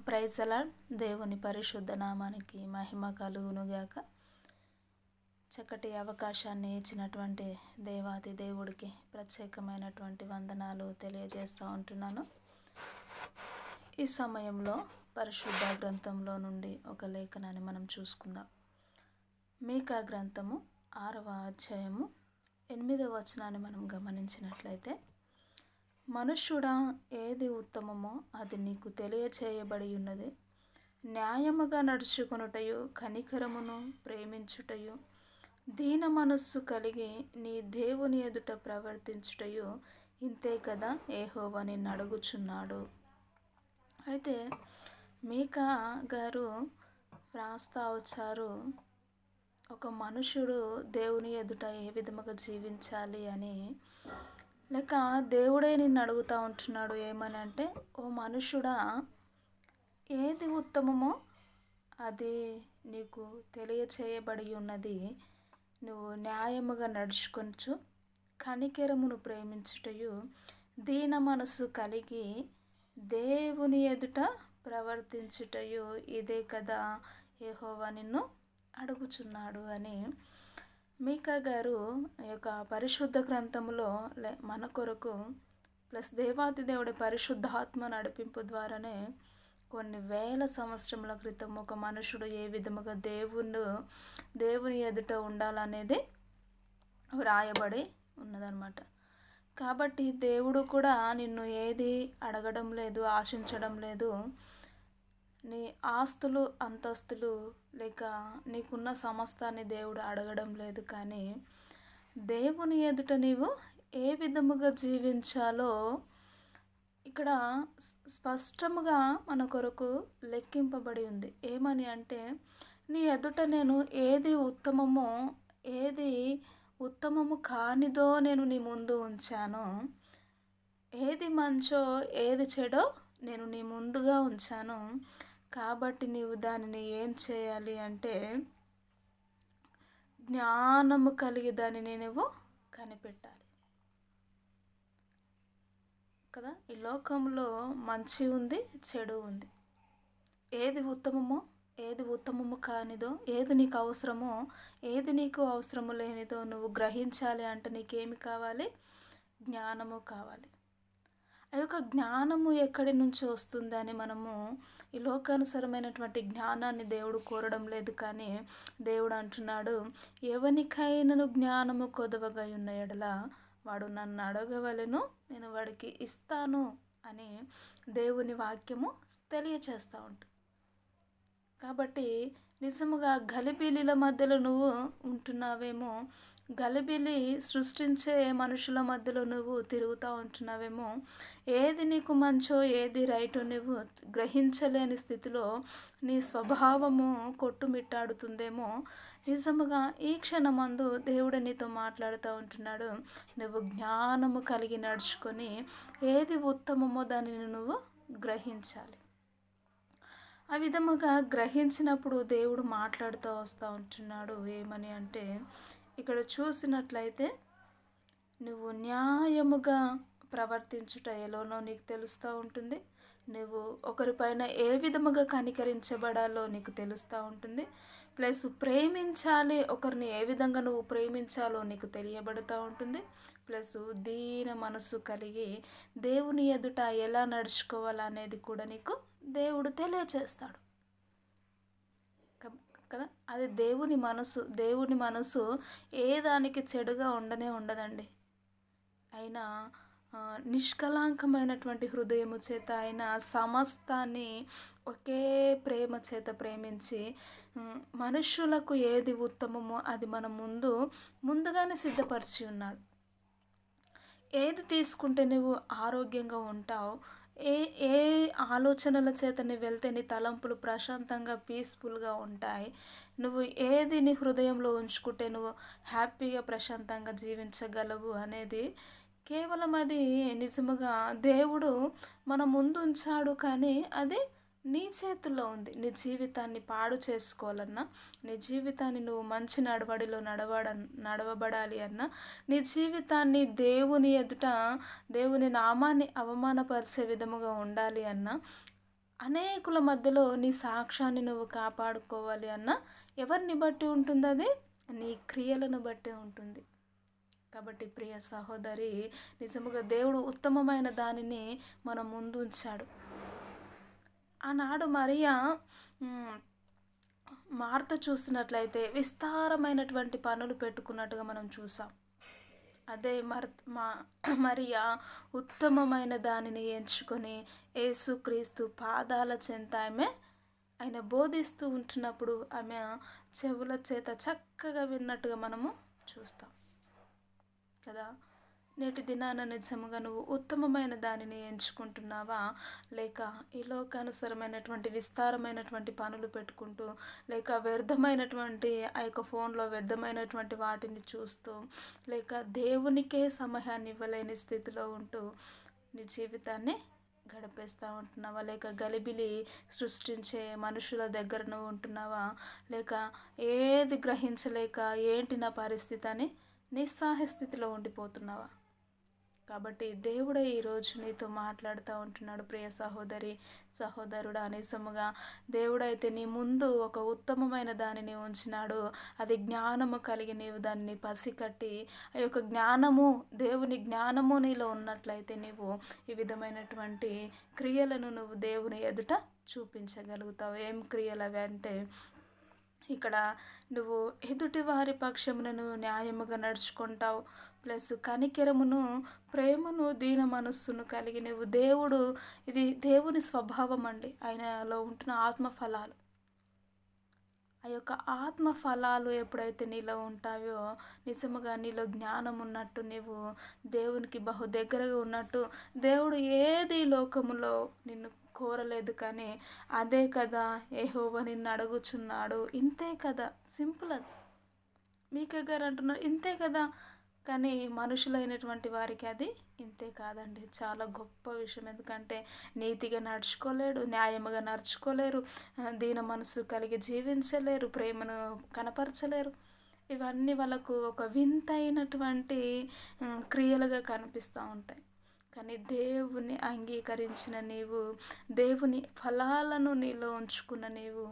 ప్రైజలా దేవుని పరిశుద్ధ నామానికి మహిమ కలుగునుగాక. చక్కటి అవకాశాన్ని ఇచ్చినటువంటి దేవాది దేవుడికి ప్రత్యేకమైనటువంటి వందనాలు తెలియజేస్తూ ఉంటున్నాను. ఈ సమయంలో పరిశుద్ధ గ్రంథంలో నుండి ఒక లేఖనాన్ని మనం చూసుకుందాం. మీకా గ్రంథము ఆరవ అధ్యాయము ఎనిమిదవ వచనాన్ని మనం గమనించినట్లయితే మనుష్యుడా ఏది ఉత్తమమో అది నీకు తెలియచేయబడి ఉన్నది న్యాయముగా నడుచుకొనుటయు కనికరమును ప్రేమించుటయు దీన మనస్సు కలిగి నీ దేవుని ఎదుట ప్రవర్తించుటయు ఇంతే కదా ఏహోవా నిన్ను అడుగుచున్నాడు. అయితే మీకా గారు రాస్తా వచ్చారు ఒక మనుషుడు దేవుని ఎదుట ఏ విధముగా జీవించాలి అని లేక దేవుడే నిన్ను అడుగుతూ ఉంటున్నాడు ఏమని అంటే ఓ మనుషుడా ఏది ఉత్తమమో అది నీకు తెలియచేయబడి ఉన్నది. నువ్వు న్యాయముగా నడుచుకొనచ్చు కనికెరమును ప్రేమించుటయు దీన మనసు కలిగి దేవుని ఎదుట ప్రవర్తించుటయు ఇదే కదా ఏహోవా నిన్ను అడుగుచున్నాడు అని మీకా గారు ఈ యొక్క పరిశుద్ధ గ్రంథంలో మన కొరకు ప్లస్ దేవాతి దేవుడి పరిశుద్ధాత్మ నడిపింపు ద్వారానే కొన్ని వేల సంవత్సరముల క్రితం ఒక మనుషుడు ఏ విధముగా దేవుడు దేవుని ఎదుట ఉండాలనేది వ్రాయబడి ఉన్నదన్నమాట. కాబట్టి దేవుడు కూడా నిన్ను ఏది అడగడం లేదు ఆశించడం లేదు. నీ ఆస్తులు అంతస్తులు లేక నీకున్న సమస్తాన్ని దేవుడు అడగడం లేదు కానీ దేవుని ఎదుట నీవు ఏ విధముగా జీవించాలో ఇక్కడ స్పష్టముగా మన కొరకు లెక్కింపబడి ఉంది. ఏమని అంటే నీ ఎదుట నేను ఏది ఉత్తమమో ఏది ఉత్తమము కానిదో నేను నీ ముందు ఉంచాను. ఏది మంచో ఏది చెడో నేను నీ ముందుగా ఉంచాను. కాబట్టి నీవు దానిని ఏం చేయాలి అంటే జ్ఞానము కలిగి దానిని నువ్వు కనిపెట్టాలి. కదా? ఈ లోకంలో మంచి ఉంది చెడు ఉంది. ఏది ఉత్తమమో ఏది ఉత్తమము కానిదో ఏది నీకు అవసరమో ఏది నీకు అవసరము లేనిదో నువ్వు గ్రహించాలి అంటే నీకేమి కావాలి? జ్ఞానము కావాలి. ఆ యొక్క జ్ఞానము ఎక్కడి నుంచి వస్తుందని మనము ఈ లోకానుసరమైనటువంటి జ్ఞానాన్ని దేవుడు కోరడం లేదు కానీ దేవుడు అంటున్నాడు ఎవనికైనను జ్ఞానము కొదవగా ఉన్న ఎడల వాడు నన్ను అడగవలను నేను వాడికి ఇస్తాను అని దేవుని వాక్యము తెలియచేస్తూ ఉంటుంది కాబట్టి నిజముగా గలిబిలిల మధ్యలో నువ్వు ఉంటున్నావేమో గలిబిలి సృష్టించే మనుషుల మధ్యలో నువ్వు తిరుగుతూ ఉంటున్నావేమో? ఏది నీకు మంచో ఏది రైటో నువ్వు గ్రహించలేని స్థితిలో నీ స్వభావము కొట్టుమిట్టాడుతుందేమో? నిజముగా ఈ క్షణమందు దేవుడు నీతో మాట్లాడుతూ ఉంటున్నాడు. నువ్వు జ్ఞానము కలిగి నడుచుకొని ఏది ఉత్తమమో దానిని నువ్వు గ్రహించాలి. ఆ విధముగా గ్రహించినప్పుడు దేవుడు మాట్లాడుతూ వస్తూ ఉంటున్నాడు. ఏమని అంటే ఇక్కడ చూసినట్లయితే నువ్వు న్యాయముగా ప్రవర్తించుట ఎలానో నీకు తెలుస్తూ ఉంటుంది. నువ్వు ఒకరిపైన ఏ విధముగా కనికరించబడాలో నీకు తెలుస్తూ ఉంటుంది. ప్లస్ ప్రేమించాలి ఒకరిని ఏ విధంగా నువ్వు ప్రేమించాలో నీకు తెలియబడుతూ ఉంటుంది. ప్లస్ దీన మనసు కలిగి దేవుని ఎదుట ఎలా నడుచుకోవాలనేది కూడా నీకు దేవుడు తెలియచేస్తాడు. కదా? అది దేవుని మనసు దేవుని మనసు ఏ దానికి చెడుగా ఉండనే ఉండదండి. అయినా నిష్కలాంకమైనటువంటి హృదయము చేత ఆయన సమస్తాన్ని ఒకే ప్రేమ చేత ప్రేమించి మనుషులకు ఏది ఉత్తమమో అది మన ముందు ముందుగానే సిద్ధపరిచి ఉన్నాడు. ఏది తీసుకుంటే నువ్వు ఆరోగ్యంగా ఉంటావు ఏ ఏ ఆలోచనల చేత నీ వెళ్తే నీ తలంపులు ప్రశాంతంగా పీస్ఫుల్గా ఉంటాయి. నువ్వు ఏది నీ హృదయంలో ఉంచుకుంటే నువ్వు హ్యాపీగా ప్రశాంతంగా జీవించగలవు అనేది కేవలం అది నిజముగా దేవుడు మన ముందు ఉంచాడు కానీ అది నీ చేతుల్లో ఉంది. నీ జీవితాన్ని పాడు చేసుకోవాలన్నా నీ జీవితాన్ని నువ్వు మంచి నడవడిలో నడవడ నడవబడాలి అన్నా నీ జీవితాన్ని దేవుని ఎదుట దేవుని నామాన్ని అవమానపరిచే విధముగా ఉండాలి అన్నా అనేకుల మధ్యలో నీ సాక్ష్యాన్ని నువ్వు కాపాడుకోవాలి అన్నా ఎవరిని బట్టి ఉంటుంది అది? నీ క్రియలను బట్టి ఉంటుంది. కాబట్టి ప్రియ సహోదరి నిజముగా దేవుడు ఉత్తమమైన దానిని మన ముందు ఉంచాడు. ఆనాడు మరియా మార్త చూసినట్లయితే విస్తారమైనటువంటి పనులు పెట్టుకున్నట్టుగా మనం చూసాం. అదే మర్ మా మరియా ఉత్తమమైన దానిని ఎంచుకొని యేసుక్రీస్తు పాదాల చెంత ఆమె ఆయన బోధిస్తూ ఉంటున్నప్పుడు ఆమె చెవుల చేత చక్కగా విన్నట్టుగా మనము చూస్తాం. కదా? నేటి దినాన నిజముగా నువ్వు ఉత్తమమైన దానిని ఎంచుకుంటున్నావా? లేక ఈ లోకానుసరమైనటువంటి విస్తారమైనటువంటి పనులు పెట్టుకుంటూ లేక వ్యర్థమైనటువంటి ఆ యొక్క ఫోన్లో వ్యర్థమైనటువంటి వాటిని చూస్తూ లేక దేవునికే సమయాన్ని ఇవ్వలేని స్థితిలో ఉంటూ నీ జీవితాన్ని గడిపేస్తూ ఉంటున్నావా? లేక గలిబిలి సృష్టించే మనుషుల దగ్గర నువ్వు ఉంటున్నావా? లేక ఏది గ్రహించలేక ఏంటి నా పరిస్థితి అని నిస్సాహ స్థితిలో ఉండిపోతున్నావా? కాబట్టి దేవుడే ఈరోజు నీతో మాట్లాడుతూ ఉంటున్నాడు ప్రియ సహోదరి సహోదరుడు అనేసముగా. దేవుడైతే నీ ముందు ఒక ఉత్తమమైన దానిని ఉంచినాడు. అది జ్ఞానము కలిగి నీవు దాన్ని పసికట్టి ఆ యొక్క జ్ఞానము దేవుని జ్ఞానము నీలో ఉన్నట్లయితే నీవు ఈ విధమైనటువంటి క్రియలను నువ్వు దేవుని ఎదుట చూపించగలుగుతావు. ఏం క్రియలు అవి అంటే ఇక్కడ నువ్వు ఎదుటి వారి పక్షమున నువ్వు న్యాయముగా నడుచుకుంటావు. ప్లస్ కనికెరమును ప్రేమను దీన మనస్సును కలిగి నువ్వు దేవుడు ఇది దేవుని స్వభావం అండి ఆయనలో ఉంటున్న ఆత్మ ఫలాలు ఆ యొక్క ఆత్మ ఫలాలు ఎప్పుడైతే నీలో ఉంటాయో నిజముగా నీలో జ్ఞానం ఉన్నట్టు నీవు దేవునికి బహు దగ్గరగా ఉన్నట్టు దేవుడు ఏది లోకములో నిన్ను కోరలేదు కానీ అదే కదా ఏహోవ నిన్ను అడుగుచున్నాడు. ఇంతే కదా. సింపుల్ అది. మీకే గారు అంటున్నారు ఇంతే కదా కానీ మనుషులైనటువంటి వారికి అది ఇంతే కాదండి. చాలా గొప్ప విషయం. ఎందుకంటే నీతిగా నడుచుకోలేడు న్యాయముగా నడుచుకోలేరు దీన మనసు కలిగి జీవించలేరు ప్రేమను కనపరచలేరు. ఇవన్నీ వాళ్ళకు ఒక వింతైనటువంటి క్రియలుగా కనిపిస్తూ ఉంటాయి. కానీ దేవుని అంగీకరించిన నీవు దేవుని ఫలాలను నీలో ఉంచుకున్న నీవు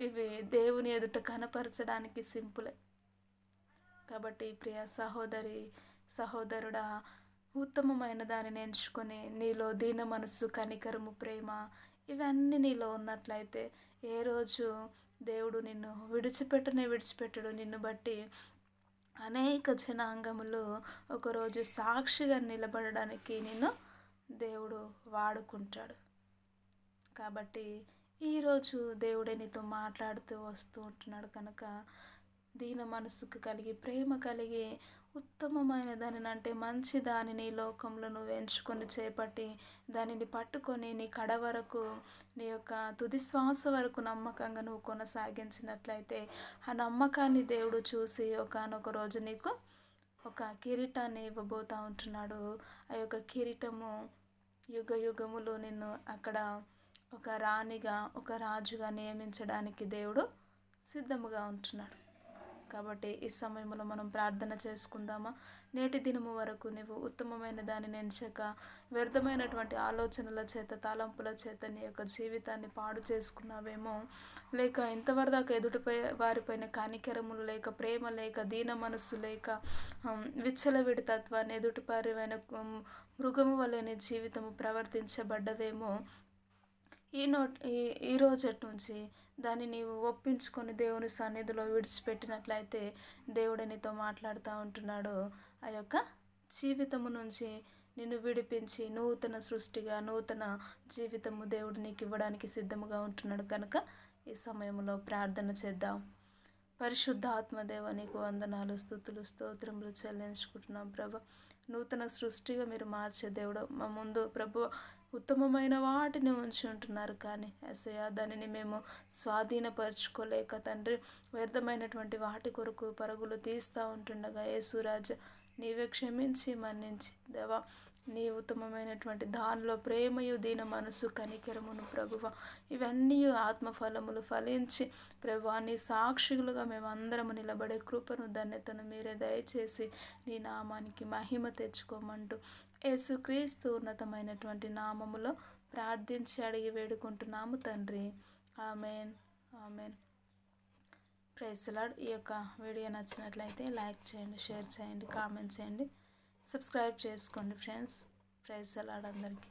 ఇవి దేవుని ఎదుట కనపరచడానికి సింపులే. కాబట్టి ప్రియ సహోదరి సహోదరుడా ఉత్తమమైన దానిని ఎంచుకొని నీలో దీన మనస్సు కనికరము ప్రేమ ఇవన్నీ నీలో ఉన్నట్లయితే ఏ రోజు దేవుడు నిన్ను విడిచిపెట్టనే విడిచిపెట్టడు. నిన్ను బట్టి అనేక జనాంగములు ఒకరోజు సాక్షిగా నిలబడడానికి నిన్ను దేవుడు వాడుకుంటాడు. కాబట్టి ఈరోజు దేవుడే నీతో మాట్లాడుతూ వస్తూ ఉంటున్నాడు కనుక దీన మనసుకు కలిగి ప్రేమ కలిగి ఉత్తమమైన దానిని అంటే మంచి దానిని లోకంలో నువ్వు ఎంచుకొని చేపట్టి దానిని పట్టుకొని నీ కడ వరకు నీ యొక్క తుది శ్వాస వరకు నమ్మకంగా నువ్వు కొనసాగించినట్లయితే ఆ నమ్మకాన్ని దేవుడు చూసి ఒకనొక రోజు నీకు ఒక కిరీటాన్ని ఇవ్వబోతూ ఉంటున్నాడు. ఆ యొక్క కిరీటము యుగ యుగములు నిన్ను అక్కడ ఒక రాణిగా ఒక రాజుగా నియమించడానికి దేవుడు సిద్ధముగా ఉంటున్నాడు. కాబట్టి ఈ సమయంలో మనం ప్రార్థన చేసుకుందామా? నేటి దినము వరకు నువ్వు ఉత్తమమైన దానిని ఎంచక వ్యర్థమైనటువంటి ఆలోచనల చేత తాలంపుల చేత నీ యొక్క జీవితాన్ని పాడు చేసుకున్నావేమో. లేక ఇంతవరదాకా ఎదుటిపై వారిపైన కానికరములు లేక ప్రేమ లేక దీన మనస్సు లేక విచ్చలవిడి తత్వాన్ని ఎదుటిపారివైన మృగము వలె జీవితము ప్రవర్తించబడ్డదేమో. ఈ నోట్ ఈ ఈ రోజటి నుంచి దాన్ని నీవు ఒప్పించుకొని దేవుని సన్నిధిలో విడిచిపెట్టినట్లయితే దేవుడు నీతో మాట్లాడుతూ ఉంటున్నాడు. ఆ యొక్క జీవితము నుంచి నిన్ను విడిపించి నూతన సృష్టిగా నూతన జీవితము దేవుడు నీకు ఇవ్వడానికి సిద్ధముగా ఉంటున్నాడు కనుక ఈ సమయంలో ప్రార్థన చేద్దాం. పరిశుద్ధ ఆత్మదేవ నీకు వందనాలు స్థుతులు స్తోత్రములు చెల్లించుకుంటున్నాం ప్రభు. నూతన సృష్టిగా మీరు మార్చే దేవుడు మా ముందు ప్రభు ఉత్తమమైన వాటిని ఉంచి ఉంటున్నారు కానీ ఎసయ్య దానిని మేము స్వాధీనపరచుకోలేక తండ్రి వ్యర్థమైనటువంటి వాటి కొరకు పరుగులు తీస్తూ ఉంటుండగా యేసురాజ నీవే క్షమించి మన్నించి. దేవా నీ ఉత్తమమైనటువంటి దానిలో ప్రేమయు దీన మనసు కనికరమును ప్రభువ ఇవన్నీ ఆత్మఫలములు ఫలించి ప్రభువా నీ సాక్షులుగా మేమందరము నిలబడే కృపను ధన్యతను మీరే దయచేసి నీ నామానికి మహిమ తెచ్చుకోమంటూ యేసుక్రీస్తు ఉన్నతమైనటువంటి నామములో ప్రార్థించి అడిగి వేడుకుంటున్నాము తండ్రి. ఆమెన్. ఆమెన్. ప్రైస్లాడ్ ఈ యొక్క వీడియో నచ్చినట్లయితే లైక్ చేయండి షేర్ చేయండి కామెంట్ చేయండి. సబ్స్క్రైబ్ చేసుకోండి ఫ్రెండ్స్. ప్రైస్ అలాడ్ అందరికీ.